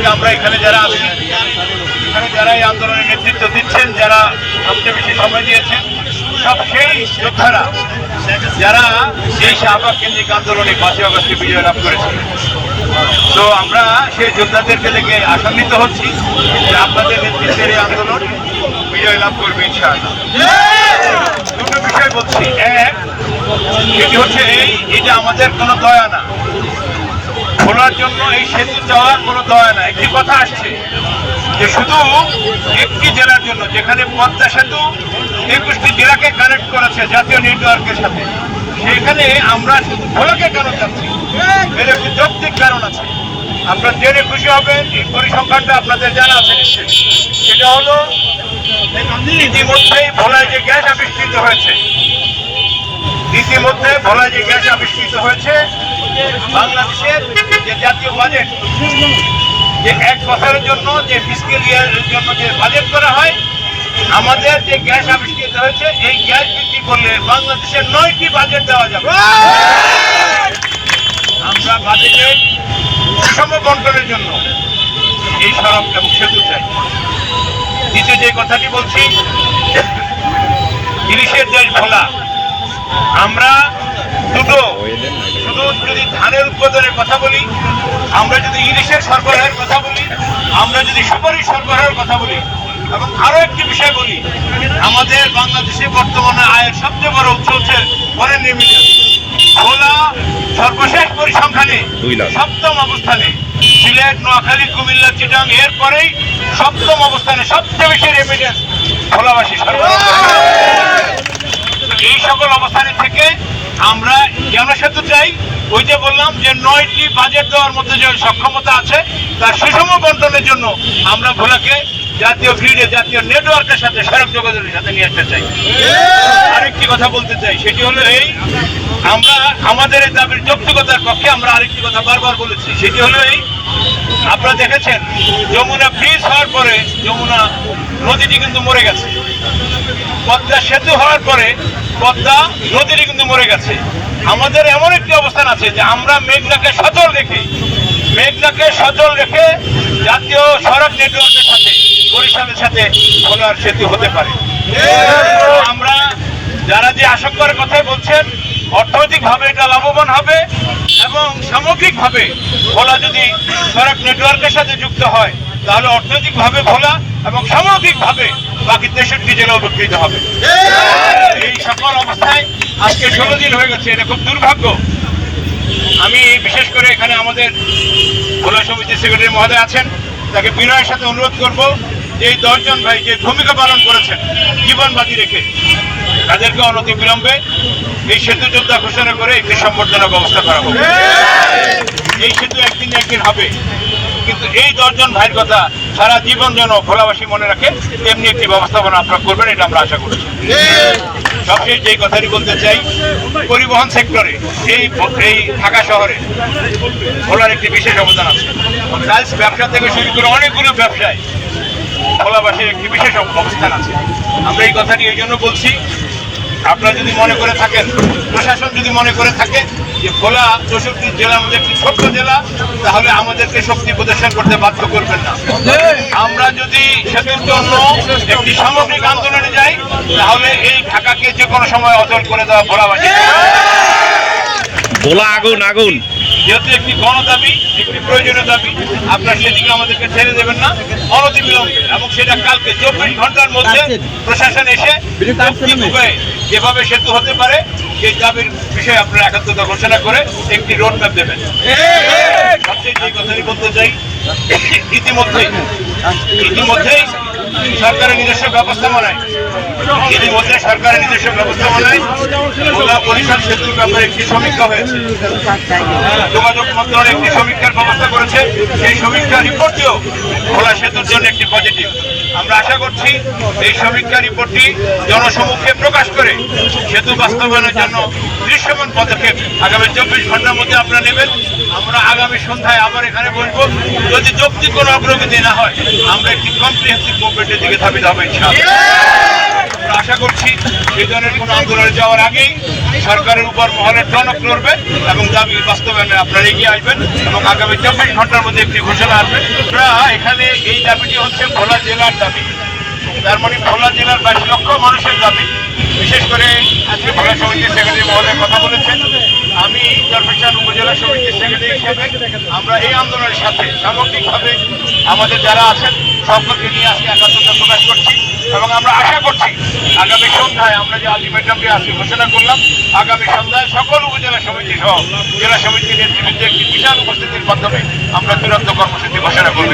আজকে আমরা এখানে যারা আছি, এখানে যারা এই আন্দোলনের নেতৃত্ব দিচ্ছেন, যারা সবচেয়ে বেশি সময় দিয়েছেন, সব সেই যোদ্ধারা, যারা এই শাহবাগ কেন্দ্রিক আন্দোলনে পাঁচই অগস্টে বিজয় লাভ করেছে তো আমরা সেই যোদ্ধাদেরকে দেখে আশান্বিত হচ্ছি যে আপনাদের নেতৃত্বের এই আন্দোলন বিজয় লাভ করবে ইনশাআল্লাহ। দুটো বিষয় বলছি। এক, সেটি হচ্ছে এই, এটা আমাদের কোনো দয়া না। খোলার জন্য এই সেতু দেওয়ার কোনো দয়া না একটি কথা আসছে যে শুধু একটি জেলার জন্য, যেখানে পদ্মা সেতু, একুশটি জেলাকে কানেক্ট করেছে জাতীয় নেটওয়ার্কের সাথে সেখানে আমরা শুধু ভোলাকে কেন যাচ্ছি এর একটি যৌক্তিক কারণ আছে। আপনার জেনে খুশি হবেন, এই পরিসংখ্যানটা আপনাদের জানা আছে নিশ্চয়ই। সেটা হলো, ইতিমধ্যেই ভোলায় যে গ্যাস আবিষ্কৃত হয়েছে ভোলায় যে গ্যাস আবিষ্কৃত হয়েছে, বাংলাদেশের যে জাতীয় বাজেট, যে এক বছরের জন্য, যে ফিসক্যাল ইয়ারের জন্য যে বাজেট করা হয়, আমাদের যে গ্যাস আবিষ্কৃত হয়েছে, এই গ্যাস বিক্রি করলে বাংলাদেশের নয়টি বাজেট দেওয়া যাবে। আমরা বাজেটের সুষম বন্টনের জন্য এই সড়ক এবং সেতু চাই। দ্বিতীয় যে কথাটি বলছি ইলিশের দেশ ভোলা। আমরা দুটো। শুধু যদি ধানের উৎপাদনের কথা বলি আমরা যদি ইলিশের সরবরাহের কথা বলি আমরা যদি সুপারিশ সরবরাহের কথা বলি এবং আরও একটি বিষয় বলি আমাদের বাংলাদেশে বর্তমানে আয়ের সবচেয়ে বড় উৎস হচ্ছে ফরেন রেমিটেন্স ভোলা সর্বশেষ পরিসংখ্যানে সপ্তম অবস্থানে সিলেট নোয়াখালী কুমিল্লা চিটাং এরপরেই সপ্তম অবস্থানে সবচেয়ে বেশি রেমিটেন্স ভোলাবাসী সরবরাহ। এই সকল অবস্থানে থেকে আমরা জনসেতু চাই ওই যে বললাম যে নয়টি বাজেট দেওয়ার মধ্যে যে সক্ষমতা আছে, তার সুষম বন্টনের জন্য আমরা ভোলাকে জাতীয় গ্রিডে জাতীয় নেটওয়ার্কের সাথে, সড়ক যোগাযোগের সাথে নিয়ে আসতে চাই। আরেকটি কথা বলতে চাই, সেটি হলো এই, আমরা, আমাদের এই দাবির যৌক্তিকতার পক্ষে আমরা আরেকটি কথা বারবার বলেছি, সেটি হলো এই, আপনারা দেখেছেন, যমুনা ব্রিজ হওয়ার পরে যমুনা নদীটি কিন্তু মরে গেছে। পদ্মা সেতু হওয়ার পরে পদ্মা নদীটি কিন্তু মরে গেছে। আমাদের এমন একটি অবস্থান আছে যে আমরা মেঘনাকে সচল রেখে, মেঘনাকে সচল রেখে জাতীয় সড়ক নেটওয়ার্কের সাথে, বরিশালের সাথে খোলার সেতু হতে পারে। আমরা যারা যে আশঙ্কার কথাই বলছেন, অর্থনৈতিকভাবে এটা লাভবান হবে এবং সামগ্রিকভাবে ভোলা যদি সড়ক নেটওয়ার্কের সাথে যুক্ত হয়, তাহলে অর্থনৈতিকভাবে ভোলা এবং সামগ্রিকভাবে বাকি তেষট্টি জেলা উপকৃত হবে। এই সকল অবস্থায় আজকে ষোলো দিন হয়ে গেছে এটা খুব দুর্ভাগ্য। আমি বিশেষ করে এখানে আমাদের ভোলা সমিতির সেক্রেটারি মহোদয় আছেন তাকে বিনয়ের সাথে অনুরোধ করব যে এই দশজন ভাই যে ভূমিকা পালন করেছেন জীবন বাজি রেখে তাদেরকে অনতি বিলম্বে এই সেতু যোদ্ধা ঘোষণা করে একটি সম্বর্ধনার ব্যবস্থা করা হবে এই সেতু একদিন একদিন হবে। কিন্তু এই দশজন ভাইয়ের কথা সারা জীবন যেন ভোলাবাসী মনে রাখে, তেমনি একটি ব্যবস্থাপনা আপনারা করবেন, এটা আমরা আশা করছি। সবশেষ যেই কথাটি বলতে চাই, পরিবহন সেক্টরে এই এই ঢাকা শহরে ভোলার একটি বিশেষ অবদান আছে। টাইলস ব্যবসা থেকে শুরু করে অনেকগুলো ব্যবসায় ভোলাবাসীর একটি বিশেষ অবস্থান আছে। আমরা এই কথাটি এই জন্য বলছি আপনারা যদি মনে করে থাকেন, প্রশাসন যদি মনে করে থাকে যে খোলা চৌষট্টি জেলা আমাদের একটি ছোট্ট জেলা, তাহলে আমাদেরকে শক্তি প্রদর্শন করতে বাধ্য করবেন না। আমরা যদি সেতুর জন্য একটি সামগ্রিক আন্দোলনে যাই, তাহলে এই ঢাকাকে যে কোনো সময় অচল করে দেওয়া ভোলাবাসী। গোলা আগুন আগুন। যেহেতু একটি গণদাবি একটি প্রয়োজনীয় দাবি আপনার সেদিকে আমাদেরকে ছেড়ে দেবেন না অনতি বিলম্বে। এবং সেটা কালকে চব্বিশ ঘণ্টার মধ্যে প্রশাসন এসে যেভাবে সেতু হতে পারে সেই দাবির বিষয়ে আপনারা একাত্মতা ঘোষণা করে একটি রোড ম্যাপ দেবেন সবচেয়ে যে কথাটি বলতে চাই ইতিমধ্যেই ইতিমধ্যেই সরকারের নিজস্ব ব্যবস্থাপনায়। ইতিমধ্যে সরকারের নিজস্ব ব্যবস্থাপনায় ভোলা বরিশাল সেতুর ব্যাপারে একটি সমীক্ষা হয়েছে। যোগাযোগ মন্ত্রণালয় একটি সমীক্ষার ব্যবস্থা করেছে। সেই সমীক্ষা রিপোর্টটিও ভোলা সেতুর জন্য একটি পজিটিভ আমরা আশা করছি এই সমীক্ষা রিপোর্টটি জনসমক্ষে প্রকাশ করে সেতু বাস্তবায়নের জন্য দৃশ্যমান পদক্ষেপ আগামী চব্বিশ ঘণ্টার মধ্যে আপনারা নেবেন। আমরা আগামী সন্ধ্যায় আবার এখানে বলব যদি যৌক্তিক কোনো অগ্রগতি না হয়, আমরা একটি কম্প্রিহেন্সিভ মুভমেন্টের দিকে ধাবিত হবে আমরা আশা করছি এই ধরনের কোনো আন্দোলনে যাওয়ার আগেই সরকারের উপর মহলের টনক নড়বে এবং দাবি বাস্তবায়নে আপনারা এগিয়ে আসবেন এবং আগামী চব্বিশ ঘণ্টার মধ্যে একটি ঘোষণা আসবে। এখানে এই দাবিটি হচ্ছে ভোলা জেলার দাবি। তার মানে ভোলা জেলার বাইশ লক্ষ মানুষের দাবি। বিশেষ করে আজকে ভোলা সমিতির সেক্রেটারি মহোদয় কথা বলেছেন। আমি চরপেশান উপজেলা সমিতির সেক্রেটারি হিসেবে আমরা এই আন্দোলনের সাথে সামগ্রিকভাবে আমাদের যারা আছেন, সকলকে নিয়ে আজকে একাত্মতা প্রকাশ করছি এবং আমরা আশা করছি আগামী সন্ধ্যায় আমরা যে আলটিমেটামটি আজকে ঘোষণা করলাম, আগামী সন্ধ্যায় সকল উপজেলা সমিতি সহ জেলা সমিতির নেতৃবৃন্দের একটি বিশাল উপস্থিতির মাধ্যমে আমরা চূড়ান্ত কর্মসূচি ঘোষণা করব।